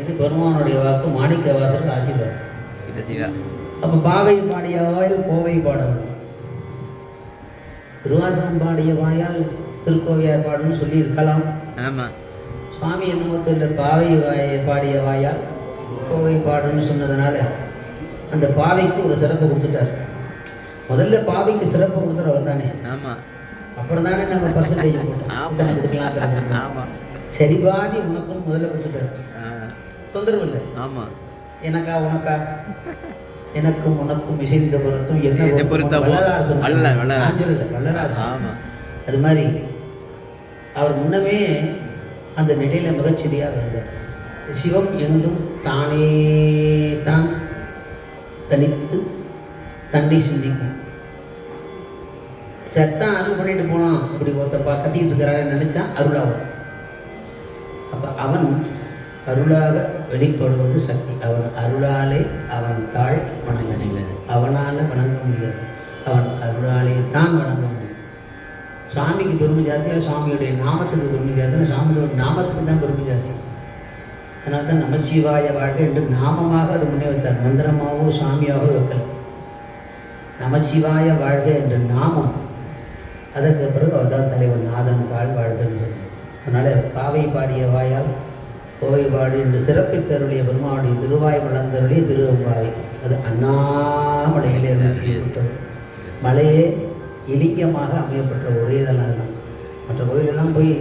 இது பெருமானுடைய வாக்கு மாணிக்க வாசல் ஆசீர்வாதம். அப்போ பாவை பாடிய வாயில் கோவை பாட வேண்டும் திருவாசகம் பாடிய வாயால் திருக்கோவையார் பாடணும்னு சொல்லி இருக்கலாம் ஆமாம் சுவாமி என்னமத்தில் பாவை வாயை பாடிய வாயால் கோவை பாடணும்னு சொன்னதுனால அந்த பாவைக்கு ஒரு சிறப்பு கொடுத்துட்டார். முதல்ல பாவைக்கு சிறப்பு கொடுத்துட்டு அவர் தானே. ஆமாம் அப்புறம் தானே நம்ம பர்சன்டேஜ் போட்டோம். ஆமா. இத்தனை கொடுக்கலாம் சரி பாதி உனக்கும் முதல்ல கொடுத்துட்டார். தொந்தரவு இல்லை. ஆமாம் எனக்கா உனக்கா? எனக்கும் உனக்கும் இசைந்த பொருத்தும் என்ன பொருத்தமோ வள்ளலார். ஆமாம் அது மாதிரி அவர் முன்னமே அந்த நிலையில மிகச்சிறியாக இருந்தார். சிவம் என்றும் தானே தான் தனித்து தன்னை சிந்திக்கும். சத்தான் அருள் பண்ணிட்டு போனான் அப்படி ஒருத்த பா கத்திட்டு இருக்கிறான்னு நினைச்சா அருளாகும். அப்போ அவன் அருளாக வெளிப்படுவது சக்தி. அவன் அருளாலே அவன் தாழ் வணங்க முடியாது அவனால் வணங்க முடியாது. அவன் அருளாலே தான் வணங்க முடியும். சாமிக்கு பெருமை ஜாஸ்தியாக சுவாமியுடைய நாமத்துக்கு பெருமை ஜாஸ்தியா சாமியோட நாமத்துக்கு தான் பெருமை ஜாஸ்தி. அதனால தான் நமசிவாய வாழ்க்கை என்று நாமமாக அது முன்னே வைத்தார். மந்திரமாகவோ சாமியாகவோ வைக்கல. நமசிவாய வாழ்க என்ற நாமம். அதற்கு பிறகு அவர்தான் தலைவர் நாதன் தாழ் வாழ்கன்னு சொன்னார். அதனால் பாவை பாடிய வாயால் கோவைபாடு என்று சிறப்பித்தருளிய பெருமாவுடைய திருவாய் வளர்ந்தருளிய திருவம்பாவை. அது அண்ணாமலையிலே இருந்துச்சு மலையே இலிங்கமாக அமையப்பட்ட ஒரே இதெல்லாம் அதுதான். மற்ற கோயிலெல்லாம் போய்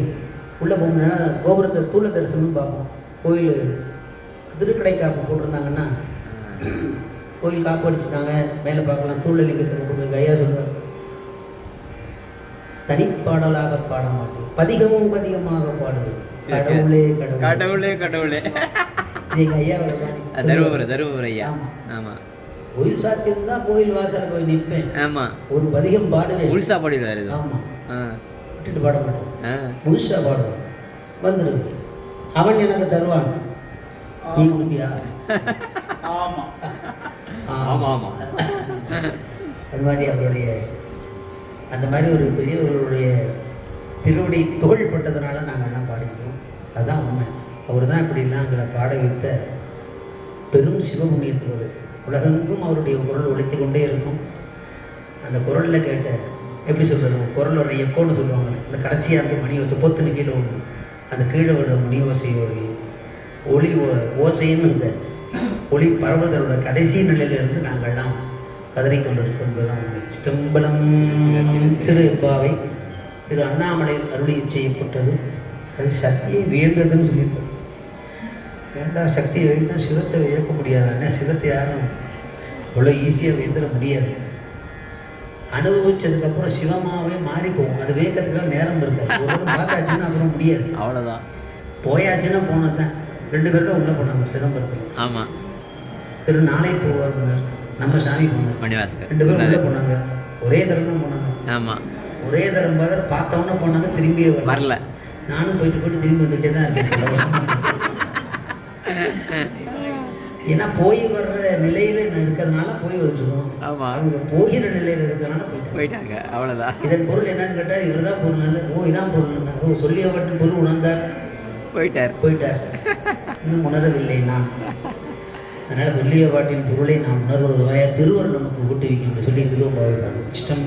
உள்ளே போகணுன்னா கோபுரத்தை தூள தரிசனம் பார்ப்போம். கோயில் திருக்கடை காப்பு போட்டிருந்தாங்கன்னா கோயில் காப்பு அடிச்சுட்டாங்க மேலே பார்க்கலாம் தூள் லிங்கத்தை கையா சொல்லுவார் தனிப்பாடலாக பாட மாட்டேன் பதிகமும் பதிகமாக பாடுவேன். கடவுளே கடவுள். கடவுளே எங்க ஐயா தருமபுர தருமபுர ஐயா. ஆமா. ஆமாம் கோயில் சாத்தி இருந்தா கோயில் வாசல் போய் நிற்பேன் ஆமாம் ஒரு பதிகம் பாடுவேன். முழுசா பாடிடுவார் இது. ஆமா. ஆ. விட்டுட்டு பாட மாட்டேன். ஆ. முழுசா பாடுவேன். வந்துடு அவன் எனக்கு தருவான். நீ கொடுத்தியா ஆமாம் ஆமாம் ஆமாம் அது மாதிரி அவருடைய அந்த மாதிரி ஒரு பெரியவர்களுடைய திருவடி துகள் பட்டதுனால நாங்கள் பாடிக்கிறோம் அதுதான் உண்மை. அவர் தான் இப்படிலாம் எங்களை பாட வைத்த பெரும் சிவபுண்ணியத்தோடு உலகெங்கும் அவருடைய குரல் ஒழித்து கொண்டே இருக்கும். அந்த குரலில் கேட்ட எப்படி சொல்கிறது குரலோட எக்கோன்னு சொல்லுவாங்க. இந்த கடைசியாக இருந்து மணி ஓசை பொத்துன்னு கீழே விழும். அந்த கீழே விழுற மணி ஓசையோடைய ஒளி ஓ- ஓசைன்னு இந்த ஒளி பரவுதலோட கடைசி நிலையிலிருந்து நாங்கள்லாம் கதறி கொண்டிருக்கோம் என்பதுதான் உண்மை. ஸ்டம்பலம் திரு பாவை திரு அண்ணாமலையில் அருளி செய்யப்பட்டது. அது சக்தியை வியந்ததுன்னு சொல்லியிருக்கோம். ஏண்டா சக்தியை வைத்தா சிவத்தை வியக்க முடியாது? அண்ணா சிவத்தை யாரும் அவ்வளோ ஈஸியாக வியந்துட முடியாது? அனுபவிச்சதுக்கப்புறம் சிவமாவே மாறி போகும் அது வியக்கிறதுக்குலாம் நேரம் இருக்காது ஒரு பார்த்தாச்சுன்னா அப்புறம் முடியாது. அவ்வளோதான் போயாச்சுன்னா போனது தான் ரெண்டு பேர் தான் உள்ளே போனாங்க சிதம்பரத்தில். ஆமாம் திரு நாளை போவார் நம்ம சாமி போனோம். மணிவாசகர். ரெண்டு பேரும் உள்ளே போனாங்க. ஒரே தரம் தான் போனாங்க. ஆமாம் ஒரே தரம் பார்த்து பார்த்தவொன்னே போனாங்க திரும்பியே வரல. வரல. நானும் போயிட்டு போயிட்டு திரும்பி வந்துட்டே தான் இருக்கேன். ஏன்னா போய் வர்ற நிலையில நான் இருக்கிறதுனால போய் வந்துருக்கோம் ஆமாம் அவங்க போகிற நிலையில இருக்கிறதுனால போயிட்டாங்க போயிட்டாங்க அவ்வளோதான் இதன் பொருள் என்னன்னு கேட்டால் இவர் தான் பொருள் ஓ இதான் பொருள் ஓ சொல்லியவற்றின் பொருள் உணர்ந்தார். போயிட்டார். போயிட்டார். இன்னும் உணரவில்லை நான். அதனால் வெள்ளிய பாட்டின் பொருளை நாம் உணர்வது வாயா திருவருள் நமக்கு ஊட்டி வைக்கணும் சொல்லி திருவம்பாவை இஷ்டம்